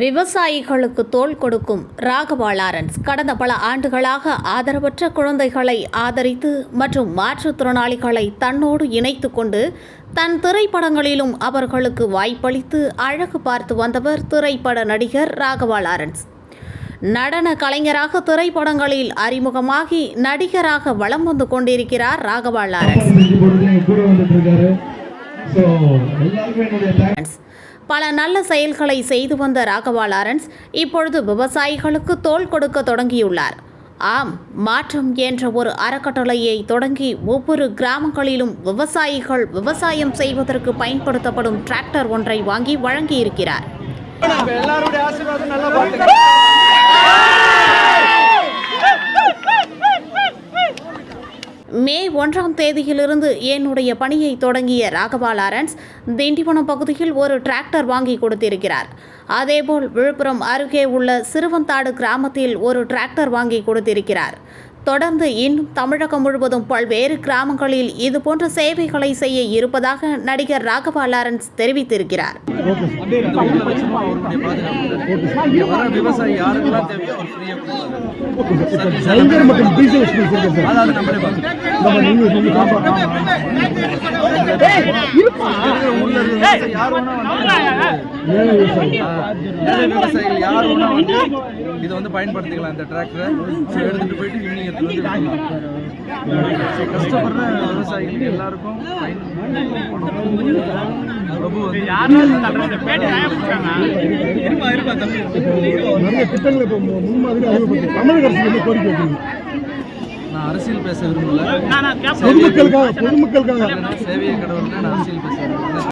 விவசாயிகளுக்கு தோள் கொடுக்கும் ராகவா லாரன்ஸ் கடந்த பல ஆண்டுகளாக ஆதரவற்ற குழந்தைகளை ஆதரித்து மற்றும் மாற்றுத்திறனாளிகளை தன்னோடு இணைத்து கொண்டு தன் திரைப்படங்களிலும் அவர்களுக்கு வாய்ப்பளித்து அழகு பார்த்து வந்தவர் திரைப்பட நடிகர் ராகவா லாரன்ஸ். நடன கலைஞராக திரைப்படங்களில் அறிமுகமாகி நடிகராக வலம் வந்து கொண்டிருக்கிறார் ராகவா லாரன்ஸ். ஸோ எல்லாருக்கும் என்னுடைய தேங்க்ஸ் பல நல்ல செயல்களை செய்து வந்த ராகவா லாரன்ஸ் இப்பொழுது விவசாயிகளுக்கு தோள் கொடுக்க தொடங்கியுள்ளார். ஆம் மாற்றம் என்ற ஒரு அறக்கட்டளையை தொடங்கி ஒவ்வொரு கிராமங்களிலும் விவசாயிகள் விவசாயம் செய்வதற்கு பயன்படுத்தப்படும் டிராக்டர் ஒன்றை வாங்கி வழங்கியிருக்கிறார். எல்லாருடைய மே ஒன்றாம் தேதியிலிருந்து என்னுடைய பணியை தொடங்கிய ராகவா லாரன்ஸ் திண்டிவனம் பகுதியில் ஒரு டிராக்டர் வாங்கி கொடுத்திருக்கிறார். அதேபோல் விழுப்புரம் அருகே உள்ள சிறுவந்தாடு கிராமத்தில் ஒரு டிராக்டர் வாங்கி கொடுத்திருக்கிறார். தொடர்ந்து இன்னும் தமிழகம் முழுவதும் பல்வேறு கிராமங்களில் இதுபோன்ற சேவைகளை செய்ய இருப்பதாக நடிகர் ராகவா லாரன்ஸ் தெரிவித்திருக்கிறார் யார் ஏழை விவசாயி ஏழை விவசாயிகள் யார் வேணா வந்து இதை வந்து பயன்படுத்திக்கலாம் இந்த டிராக்டரை எடுத்துட்டு போயிட்டு ஈவினிங் எடுத்துட்டு வந்து கஷ்டப்படுற விவசாயிகளுக்கு எல்லாருக்கும் பயன் பிரபு வந்து நிறைய திட்டங்களை இப்போ முன்மாதிரி அறிமுகப்படுத்தி தமிழக அரசு வந்து கோரிக்கை வைக்கிறீங்க? நான் அரசியல் பேச விரும்பல. பொதுமக்களுக்காக பொதுமக்களுக்காக. சேவையை கடவுள்னா நான் அரசியல் பேச விரும்பல.